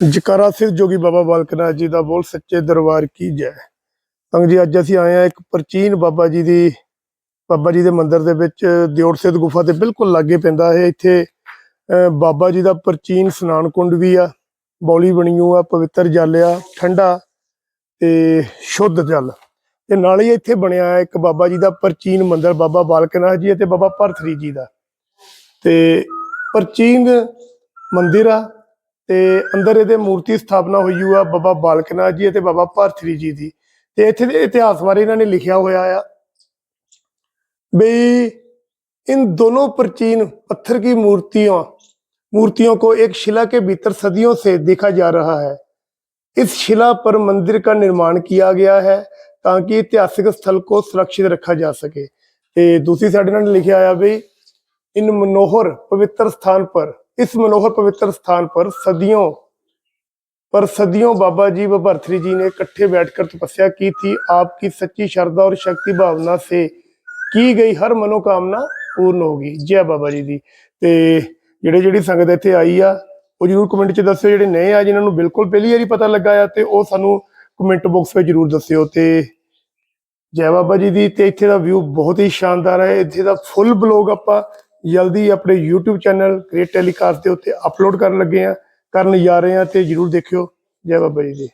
ਜਕਾਰਾ ਸਿਰ ਜੋਗੀ ਬਾਬਾ ਬਾਲਕ ਨਾਥ ਜੀ ਦਾ ਬੋਲ ਸੱਚੇ ਦਰਬਾਰ ਕੀ ਜੈ। ਤਾਂ ਜੀ ਅੱਜ ਅਸੀਂ ਆਏ ਆ ਇੱਕ ਪ੍ਰਾਚੀਨ ਬਾਬਾ ਜੀ ਦੀ ਬਾਬਾ ਜੀ ਦੇ ਮੰਦਿਰ ਦੇ ਵਿੱਚ ਦਿਓੜ ਸਿੱਧ ਗੁਫਾ ਦੇ ਬਿਲਕੁਲ ਲਾਗੇ ਪੈਂਦਾ ਹੈ ਇੱਥੇ ਅਹ, ਬਾਬਾ ਜੀ ਦਾ ਪ੍ਰਾਚੀਨ ਸਨਾਨ ਕੁੰਡ ਵੀ ਆ ਬੌਲੀ ਬਣੀ ਆ ਪਵਿੱਤਰ ਜਲ ਆ ਠੰਡਾ ਤੇ ਸ਼ੁੱਧ ਜਲ। ਤੇ ਨਾਲ ਹੀ ਇੱਥੇ ਬਣਿਆ ਹੈ ਇੱਕ ਬਾਬਾ ਜੀ ਦਾ ਪ੍ਰਾਚੀਨ ਮੰਦਿਰ ਬਾਬਾ ਬਾਲਕ ਨਾਥ ਜੀ ਅਤੇ ਬਾਬਾ ਭਰਥਰੀ ਜੀ ਦਾ। ਤੇ ਪ੍ਰਾਚੀਨ ਮੰਦਿਰ ਆ ਤੇ ਅੰਦਰ ਇਹਦੇ ਮੂਰਤੀ ਸਥਾਪਨਾ ਹੋਈ ਹੋਈ ਆ ਬਾਬਾ ਬਾਲਕਨਾਥ ਜੀ ਅਤੇ ਬਾਬਾ ਭਰਥਰੀ ਜੀ ਦੀ ਤੇ ਇੱਥੇ ਦੇ ਇਤਿਹਾਸ ਬਾਰੇ ਇਹਨਾਂ ਨੇ ਲਿਖਿਆ ਹੋਇਆ ਆ ਬਈ इन दोनों प्राचीन पत्थर की मूर्तियों मूर्तियों को एक शिला के भीतर सदियों से देखा जा रहा है इस शिला पर मंदिर का निर्माण किया गया है ताकि ऐतिहासिक स्थल को सुरक्षित रखा जा सके ਤੇ ਦੂਸਰੀ ਸਾਈਡ ਇਹਨਾਂ ਨੇ ਲਿਖਿਆ ਆ ਵੀ इन मनोहर पवित्र स्थान पर इस मनोहर पवित्र स्थान पर सदियों पर सदियों बाबा जी व भरथरी जी ने इकट्ठे बैठकर तपस्या की थी आपकी सच्ची श्रद्धा और शक्ति भावना से की गई हर मनोकामना ਪੂਰਨ ਹੋਗੀ ਜੈ ਬਾਬਾ ਜੀ ਦੀ ਤੇ ਜਿਹੜੇ ਜਿਹੜੀ ਸੰਗਤ ਇੱਥੇ ਆਈ ਆ ਉਹ ਜਰੂਰ ਕਮੈਂਟ 'ਚ ਦੱਸਿਓ ਜਿਹੜੇ ਨਏ ਆ ਜਿਨ੍ਹਾਂ ਨੂੰ ਬਿਲਕੁਲ ਪਹਿਲੀ ਵਾਰੀ ਪਤਾ ਲੱਗਾ ਆ ਤੇ ਉਹ ਸਾਨੂੰ ਕਮੈਂਟ ਬਾਕਸ ਵਿੱਚ ਜਰੂਰ ਦੱਸਿਓ ਤੇ ਜੈ ਬਾਬਾ ਜੀ ਦੀ ਤੇ ਇੱਥੇ ਦਾ ਵਿਊ ਬਹੁਤ ਹੀ ਸ਼ਾਨਦਾਰ ਹੈ ਇੱਥੇ ਦਾ ਫੁੱਲ ਬਲੌਗ ਆਪਾਂ ਜਲਦੀ ਆਪਣੇ YouTube ਚੈਨਲ ਕ੍ਰੀਏਟ ਟੈਲੀਕਾਸਟ ਦੇ ਉੱਤੇ ਅਪਲੋਡ ਕਰਨ ਲੱਗੇ ਆ ਕਰਨ ਜਾ ਰਹੇ ਆ ਤੇ ਜਰੂਰ ਦੇਖਿਓ। ਜੈ ਬਾਬਾ ਜੀ ਦੀ।